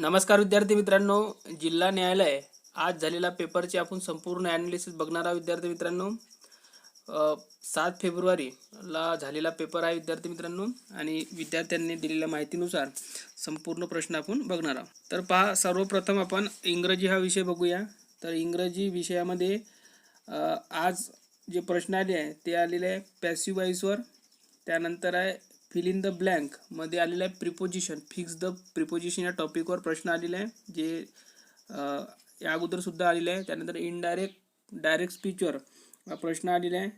नमस्कार विद्यार्थी मित्रांनो जिल्हा न्यायालय आज झालेला पेपरचे आपण संपूर्ण ॲनालिसिस बघणार आहोत विद्यार्थी मित्रांनो. सात फेब्रुवारीला झालेला पेपर आहे विद्यार्थी मित्रांनो आणि विद्यार्थ्यांनी दिलेल्या माहितीनुसार संपूर्ण प्रश्न आपण बघणार आहोत. तर पहा सर्वप्रथम आपण इंग्रजी हा विषय बघूया. तर इंग्रजी विषयामध्ये आज जे प्रश्न आले आहे ते आलेले आहे पॅसिव्ह वाईसवर त्यानंतर आहे फिल इन द ब्लँकमध्ये आलेलं आहे प्रिपोजिशन फिक्स द प्रिपोजिशन या टॉपिकवर प्रश्न आलेला आहे जे या अगोदरसुद्धा आलेलं आहे. त्यानंतर इनडायरेक्ट डायरेक्ट स्पीचवर प्रश्न आलेला आहे.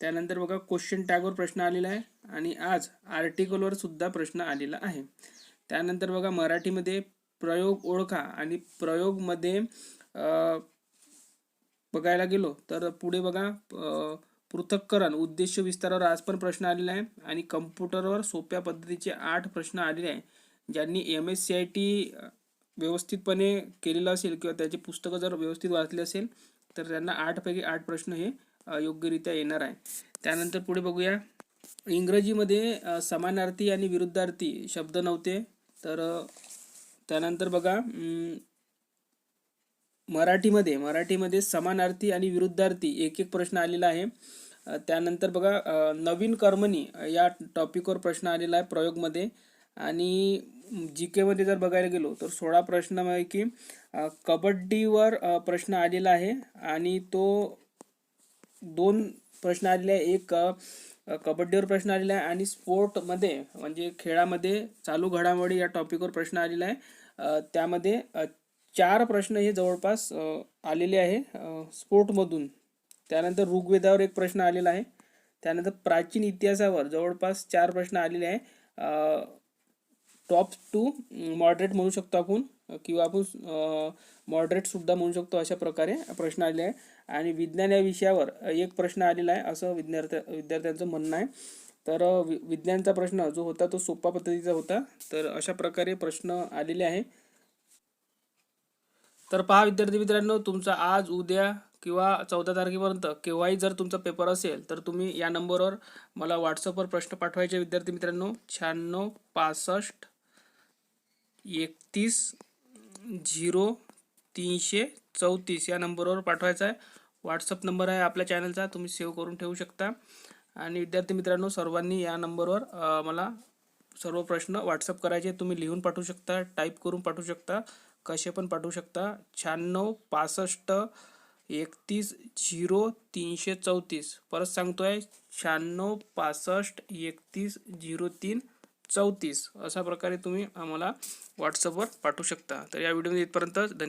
त्यानंतर बघा क्वेश्चन टॅगवर प्रश्न आलेला आहे आणि आज आर्टिकलवर सुद्धा प्रश्न आलेला आहे. त्यानंतर बघा मराठीमध्ये प्रयोग ओळखा आणि प्रयोगमध्ये बघायला गेलो तर पुढे बघा पृथक्करण उद्देश विस्तारावर आज पण प्रश्न आलेला आहे आणि कम्प्युटरवर सोप्या पद्धतीचे आठ प्रश्न आलेले आहे ज्यांनी M S C I T व्यवस्थितपणे केलेलं असेल किंवा त्याचे पुस्तकं जर व्यवस्थित वाचले असेल तर त्यांना आठपैकी आठ प्रश्न हे योग्यरित्या येणार आहे. त्यानंतर पुढे बघूया. इंग्रजीमध्ये समानार्थी आणि विरुद्धार्थी शब्द नव्हते तर त्यानंतर बघा मराठीमध्ये मराठीमध्ये समानार्थी आणि विरुद्धार्थी एक एक प्रश्न आलेला आहे. त्यानंतर बघा नवीन कर्मणी या टॉपिकवर प्रश्न आलेला आहे प्रयोगमध्ये. आणि जी केमध्ये जर बघायला गेलो तर सोळा प्रश्नापैकी कबड्डीवर प्रश्न आलेला आहे. आणि तो दोन प्रश्न आलेले आहे. एक कबड्डीवर प्रश्न आलेला आहे आणि स्पोर्टमध्ये म्हणजे खेळामध्ये चालू घडामोडी या टॉपिकवर प्रश्न आलेला आहे. त्यामध्ये चार प्रश्न हे जवळपास आलेले आहे स्पोर्टमधून त्यानंतर ऋग्वेदावर एक प्रश्न आलेला आहे. त्यानंतर प्राचीन इतिहासावर जवळपास चार प्रश्न आलेले आहे. टॉप टू मॉडरेट म्हणू शकतो आपण किंवा आपण मॉडरेटसुद्धा म्हणू शकतो अशा प्रकारे प्रश्न आलेले आहे. आणि विज्ञान या विषयावर एक प्रश्न आलेला आहे असं विद्यार्थ्या विद्यार्थ्यांचं म्हणणं आहे. तर वि- विज्ञानचा प्रश्न जो होता तो सोपा पद्धतीचा होता. तर अशा प्रकारे प्रश्न आलेले आहे. तर पहा विद्यार्थी मित्रांनो तुमचा आज उद्या किंवा चौदा तारखेपर्यंत केव्हाही जर तुमचा पेपर असेल तर तुम्ही या नंबरवर मला व्हॉट्सअपवर प्रश्न पाठवायचे विद्यार्थी मित्रांनो. शहाण्णव पासष्ट एकतीस झिरो तीनशे चौतीस या नंबरवर पाठवायचा आहे. व्हॉट्सअप नंबर आहे आपल्या चॅनलचा तुम्ही सेव्ह करून ठेवू शकता. आणि विद्यार्थी मित्रांनो सर्वांनी या नंबरवर मला सर्व प्रश्न व्हॉट्सअप करायचे तुम्ही लिहून पाठवू शकता टाईप करून पाठवू शकता कसे पण पाठवू शकता. शहाण्णव पासष्ट एकतीस झिरो तीनशे चौतीस. परत सांगतो आहे शहाण्णव पासष्ट एकतीस झिरो तीन चौतीस. अशा प्रकारे तुम्ही आम्हाला व्हॉट्सअपवर पाठवू शकता. तर या व्हिडिओमध्ये इथपर्यंतच धन्यवाद.